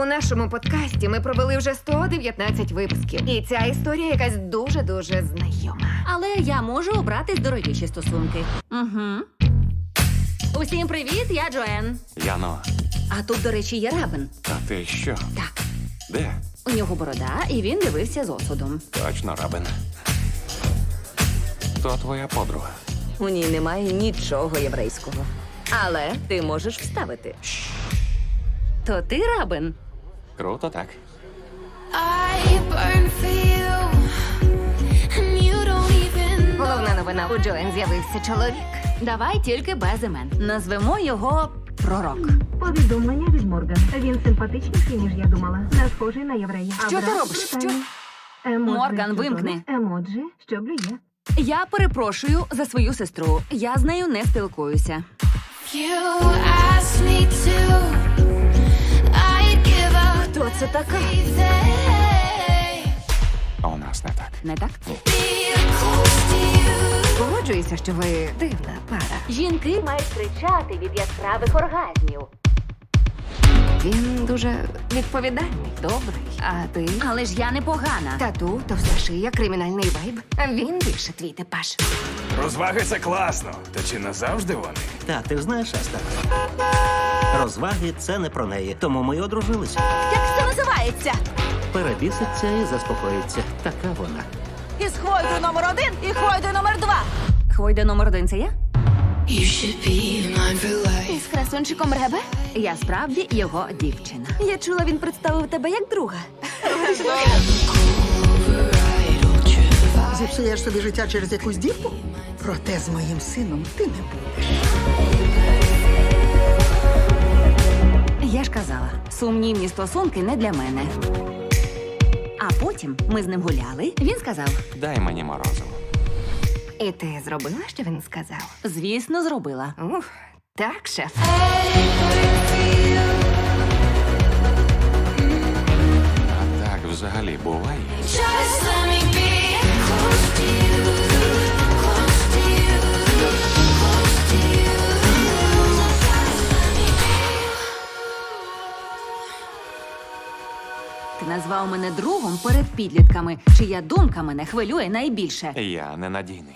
У нашому подкасті ми провели вже 119 випусків. І ця історія якась дуже-дуже знайома. Але я можу обрати здоровіші стосунки. Угу. Усім привіт, я Джоен. Яно, А тут, до речі, є рабин. а ти що? Так, Де? у нього борода, і він дивився з осудом. Точно рабин. То твоя подруга. У ній немає нічого єврейського. Але ти можеш вставити. То ти рабин? Круто, так? Головна новина у Джоен з'явився чоловік. Давай тільки без імен. Назвемо його пророк. Повідомлення від Морган. Він симпатичніший, ніж я думала. Не схожий на єврея. Що ти робиш? брутальний. Емоджі, Морган, що вимкни. Емоджі, що блює. Я перепрошую за свою сестру. Я з нею не спілкуюся. You asked me to, це така? А у нас не так. Не так? Погоджуюся, що ви дивна пара. Жінки мають кричати від яскравих оргазмів. Він дуже відповідальний, добрий. А ти? Але ж я не погана. Тату, товста шия, кримінальний вайб. А він більше твій типаж. Розваги це класно. Та чи назавжди вони? Та ти ж знаєш, Естер. Розваги це не про неї, тому ми й одружилися. Як це називається? Перебіситься і заспокоїться. Така вона. Із Хвойдою номер один і Хвойдою номер два. Хвойда номер один це я? You should be mine life. Із красунчиком Ребе? Я справді його дівчина. Я чула, він представив тебе як друга. Зіпсуєш собі життя через якусь дівку? Проте з моїм сином ти не будеш. Сумнівні стосунки не для мене. А потім ми з ним гуляли. Він сказав: Дай мені морозиво. І ти зробила, що він сказав? звісно, зробила. Ух, так, шеф. А так взагалі буває. Just let me назвав мене другом перед підлітками, чия думка мене хвилює найбільше. Я ненадійний.